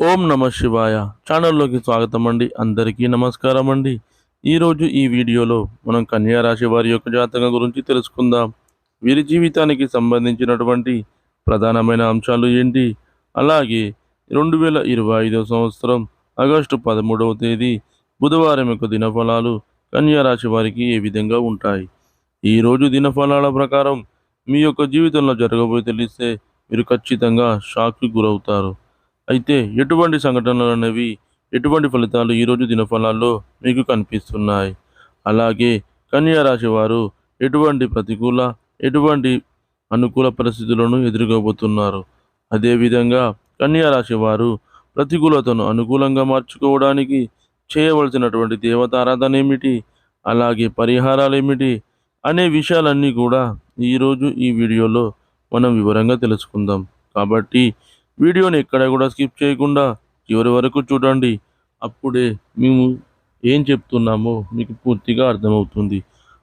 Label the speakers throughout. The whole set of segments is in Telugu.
Speaker 1: ఓం నమ శివాయ. ఛానల్లోకి స్వాగతం అండి అందరికీ నమస్కారం అండి ఈరోజు ఈ వీడియోలో మనం కన్యా రాశి వారి యొక్క జాతకం గురించి తెలుసుకుందాం. వీరి జీవితానికి సంబంధించినటువంటి ప్రధానమైన అంశాలు ఏంటి? అలాగే రెండు వేల ఇరవై ఐదవ సంవత్సరం ఆగస్టు పదమూడవ తేదీ బుధవారం యొక్క దినఫలాలు కన్యా రాశి వారికి ఏ విధంగా ఉంటాయి? ఈరోజు దినఫలాల ప్రకారం మీ యొక్క జీవితంలో జరగబోయే తెలిస్తే మీరు ఖచ్చితంగా షాక్కి గురవుతారు. అయితే ఎటువంటి సంఘటనలు అనేవి ఎటువంటి ఫలితాలు ఈరోజు దినఫలాల్లో మీకు కనిపిస్తున్నాయి? అలాగే కన్యా రాశి వారు ఎటువంటి ప్రతికూల ఎటువంటి అనుకూల పరిస్థితులను ఎదుర్కోబోతున్నారు? అదేవిధంగా కన్యా రాశి వారు ప్రతికూలతను అనుకూలంగా మార్చుకోవడానికి చేయవలసినటువంటి దేవతారాధన ఏమిటి? అలాగే పరిహారాలు ఏమిటి? అనే విషయాలన్నీ కూడా ఈరోజు ఈ వీడియోలో మనం వివరంగా తెలుసుకుందాం. కాబట్టి వీడియోని ఎక్కడ కూడా స్కిప్ చేయకుండా చివరి వరకు చూడండి. అప్పుడే మేము ఏం చెప్తున్నామో మీకు పూర్తిగా అర్థమవుతుంది.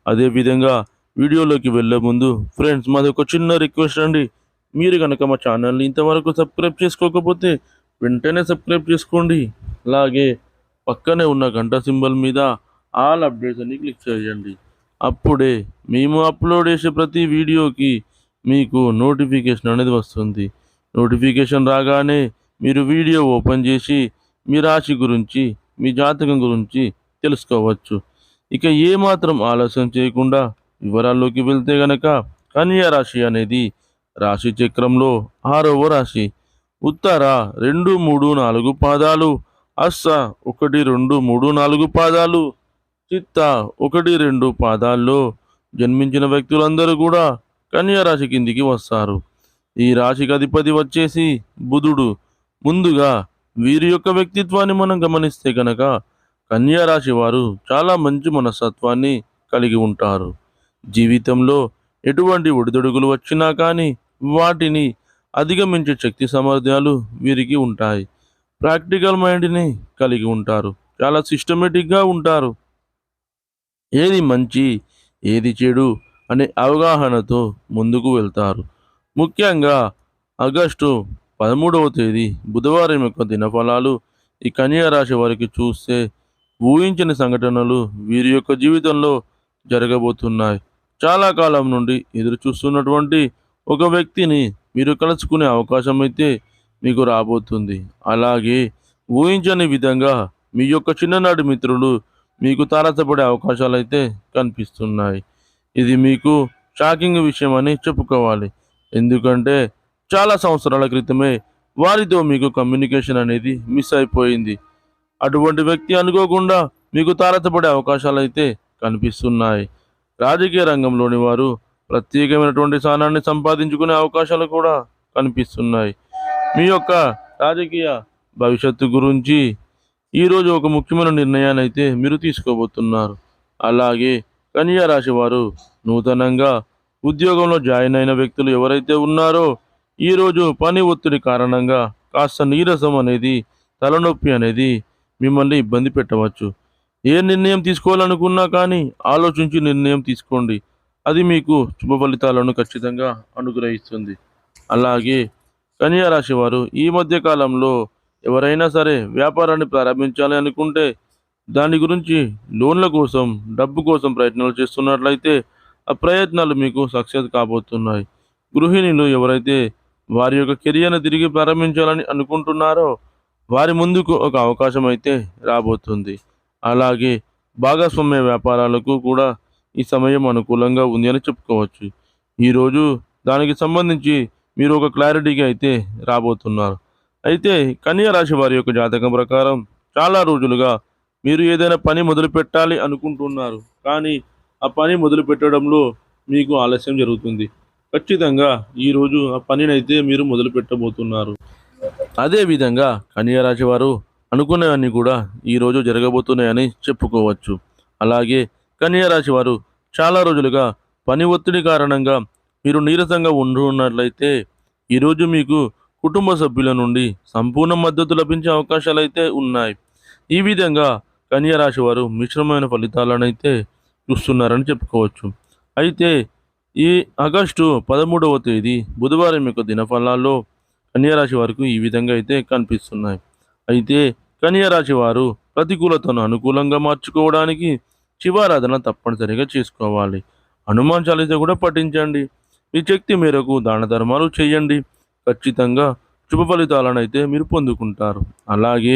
Speaker 1: అదేవిధంగా వీడియోలోకి వెళ్ళే ముందు ఫ్రెండ్స్ మాది ఒక చిన్న రిక్వెస్ట్ అండి. మీరు కనుక మా ఛానల్ని ఇంతవరకు సబ్స్క్రైబ్ చేసుకోకపోతే వెంటనే సబ్స్క్రైబ్ చేసుకోండి. అలాగే పక్కనే ఉన్న గంట సింబల్ మీద ఆల్ అప్డేట్స్ అని క్లిక్ చేయండి. అప్పుడే మేము అప్లోడ్ చేసే ప్రతి వీడియోకి మీకు నోటిఫికేషన్ అనేది వస్తుంది. నోటిఫికేషన్ రాగానే మీరు వీడియో ఓపెన్ చేసి మీ రాశి గురించి మీ జాతకం గురించి తెలుసుకోవచ్చు. ఇక ఏమాత్రం ఆలస్యం చేయకుండా వివరాల్లోకి వెళ్తే గనక కన్యా రాశి అనేది రాశి చక్రంలో ఆరవ రాశి. ఉత్తర రెండు మూడు నాలుగు పాదాలు అస్స ఒకటి రెండు మూడు నాలుగు పాదాలు చిత్త ఒకటి రెండు పాదాల్లో జన్మించిన వ్యక్తులందరూ కూడా కన్యా రాశి కిందికి వస్తారు. ఈ రాశికి అధిపతి వచ్చేసి బుధుడు. ముందుగా వీరి యొక్క వ్యక్తిత్వాన్ని మనం గమనిస్తే కనుక కన్యా రాశి వారు చాలా మంచి మనస్తత్వాన్ని కలిగి ఉంటారు. జీవితంలో ఎటువంటి ఒడిదొడుగులు వచ్చినా కానీ వాటిని అధిగమించే శక్తి సామర్థ్యాలు వీరికి ఉంటాయి. ప్రాక్టికల్ మైండ్ని కలిగి ఉంటారు. చాలా సిస్టమేటిక్గా ఉంటారు. ఏది మంచి ఏది చెడు అనే అవగాహనతో ముందుకు వెళ్తారు. ముఖ్యంగా ఆగస్టు పదమూడవ తేదీ బుధవారం యొక్క దినఫలాలు ఈ కన్యా రాశి వారికి చూస్తే ఊహించని సంఘటనలు వీరి యొక్క జీవితంలో జరగబోతున్నాయి. చాలా కాలం నుండి ఎదురు చూస్తున్నటువంటి ఒక వ్యక్తిని మీరు కలుసుకునే అవకాశం అయితే మీకు రాబోతుంది. అలాగే ఊహించని విధంగా మీ యొక్క చిన్ననాటి మిత్రులు మీకు తారసపడే అవకాశాలు అయితే కనిపిస్తున్నాయి. ఇది మీకు షాకింగ్ విషయం అని చెప్పుకోవాలి. ఎందుకంటే చాలా సంవత్సరాల క్రితమే వారితో మీకు కమ్యూనికేషన్ అనేది మిస్ అయిపోయింది. అటువంటి వ్యక్తి అనుకోకుండా మీకు తారసపడే అవకాశాలు అయితే కనిపిస్తున్నాయి. రాజకీయ రంగంలోని వారు ప్రత్యేకమైనటువంటి స్థానాన్ని సంపాదించుకునే అవకాశాలు కూడా కనిపిస్తున్నాయి. మీ యొక్క రాజకీయ భవిష్యత్తు గురించి ఈరోజు ఒక ముఖ్యమైన నిర్ణయాన్ని అయితే మీరు తీసుకోబోతున్నారు. అలాగే కన్యా రాశి వారు నూతనంగా ఉద్యోగంలో జాయిన్ అయిన వ్యక్తులు ఎవరైతే ఉన్నారో ఈరోజు పని ఒత్తిడి కారణంగా కాస్త నీరసం అనేది తలనొప్పి అనేది మిమ్మల్ని ఇబ్బంది పెట్టవచ్చు. ఏ నిర్ణయం తీసుకోవాలనుకున్నా కానీ ఆలోచించి నిర్ణయం తీసుకోండి. అది మీకు శుభ ఫలితాలను ఖచ్చితంగా అనుగ్రహిస్తుంది. అలాగే కన్యా రాశి వారు ఈ మధ్య కాలంలో ఎవరైనా సరే వ్యాపారాన్ని ప్రారంభించాలి అనుకుంటే దాని గురించి లోన్ల కోసం డబ్బు కోసం ప్రయత్నాలు చేస్తున్నట్లయితే ప్రయత్నాలు మీకు సక్సెస్ కాబోతున్నాయి. గృహిణులు ఎవరైతే వారి యొక్క కెరియర్ను తిరిగి ప్రారంభించాలని అనుకుంటున్నారో వారి ముందుకు ఒక అవకాశం అయితే రాబోతుంది. అలాగే భాగస్వామ్య వ్యాపారాలకు కూడా ఈ సమయం అనుకూలంగా ఉంది అని చెప్పుకోవచ్చు. ఈరోజు దానికి సంబంధించి మీరు ఒక క్లారిటీగా అయితే రాబోతున్నారు. అయితే కన్యా రాశి వారి యొక్క జాతకం ప్రకారం చాలా రోజులుగా మీరు ఏదైనా పని మొదలు పెట్టాలి అనుకుంటున్నారు. కానీ ఆ పని మొదలు పెట్టడంలో మీకు ఆలస్యం జరుగుతుంది. ఖచ్చితంగా ఈరోజు ఆ పనినైతే మీరు మొదలు పెట్టబోతున్నారు. అదేవిధంగా కన్యారాశి వారు అనుకున్నవన్నీ కూడా ఈరోజు జరగబోతున్నాయని చెప్పుకోవచ్చు. అలాగే కన్యారాశి వారు చాలా రోజులుగా పని ఒత్తిడి కారణంగా మీరు నీరసంగా ఉండున్నట్లయితే ఈరోజు మీకు కుటుంబ సభ్యుల నుండి సంపూర్ణ మద్దతు లభించే అవకాశాలు అయితే ఉన్నాయి. ఈ విధంగా కన్యారాశి వారు మిశ్రమైన ఫలితాలను అయితే చూస్తున్నారని చెప్పుకోవచ్చు. అయితే ఈ ఆగస్టు పదమూడవ తేదీ బుధవారం యొక్క దినఫలాల్లో కన్యారాశి వారికి ఈ విధంగా అయితే కనిపిస్తున్నాయి. అయితే కన్యారాశి వారు ప్రతికూలతను అనుకూలంగా మార్చుకోవడానికి శివారాధన తప్పనిసరిగా చేసుకోవాలి. హనుమాన్ చాలీస కూడా పఠించండి. మీ శక్తి మేరకు దాన ధర్మాలు చేయండి. ఖచ్చితంగా శుభ ఫలితాలను అయితే మీరు పొందుకుంటారు. అలాగే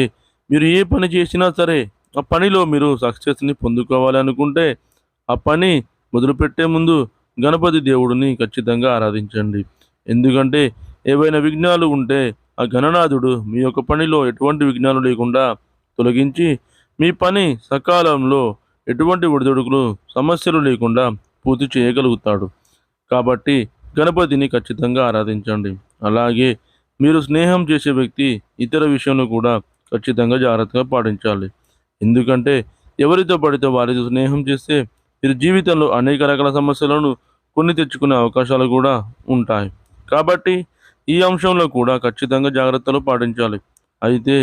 Speaker 1: మీరు ఏ పని చేసినా సరే ఆ పనిలో మీరు సక్సెస్ని పొందుకోవాలి అనుకుంటే ఆ పని మొదలుపెట్టే ముందు గణపతి దేవుడిని ఖచ్చితంగా ఆరాధించండి. ఎందుకంటే ఏవైనా విఘ్నాలు ఉంటే ఆ గణనాథుడు మీ యొక్క పనిలో ఎటువంటి విఘ్నాలు లేకుండా తొలగించి మీ పని సకాలంలో ఎటువంటి ఒడిదొడుకులు సమస్యలు లేకుండా పూర్తి చేయగలుగుతాడు. కాబట్టి గణపతిని ఖచ్చితంగా ఆరాధించండి. అలాగే మీరు స్నేహం చేసే వ్యక్తి ఇతర విషయంలో కూడా ఖచ్చితంగా జాగ్రత్తగా పాటించాలి. ఎందుకంటే ఎవరితో పడితే వారితో స్నేహం చేస్తే మీరు జీవితంలో అనేక రకాల సమస్యలను కొన్ని తెచ్చుకునే అవకాశాలు కూడా ఉంటాయి. కాబట్టి ఈ అంశంలో కూడా ఖచ్చితంగా జాగ్రత్తలు పాటించాలి. అయితే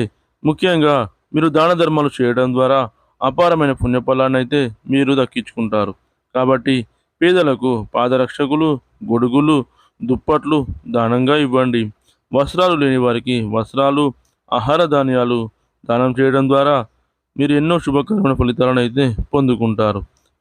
Speaker 1: ముఖ్యంగా మీరు దాన ధర్మాలు చేయడం ద్వారా అపారమైన పుణ్యఫలాన్ని అయితే మీరు దక్కించుకుంటారు. కాబట్టి పేదలకు పాదరక్షకులు గొడుగులు దుప్పట్లు దానంగా ఇవ్వండి. వస్త్రాలు లేని వారికి వస్త్రాలు ఆహార ధాన్యాలు దానం చేయడం ద్వారా మీరు ఎన్నో శుభకరమైన ఫలితాలను అయితే పొందుకుంటారు.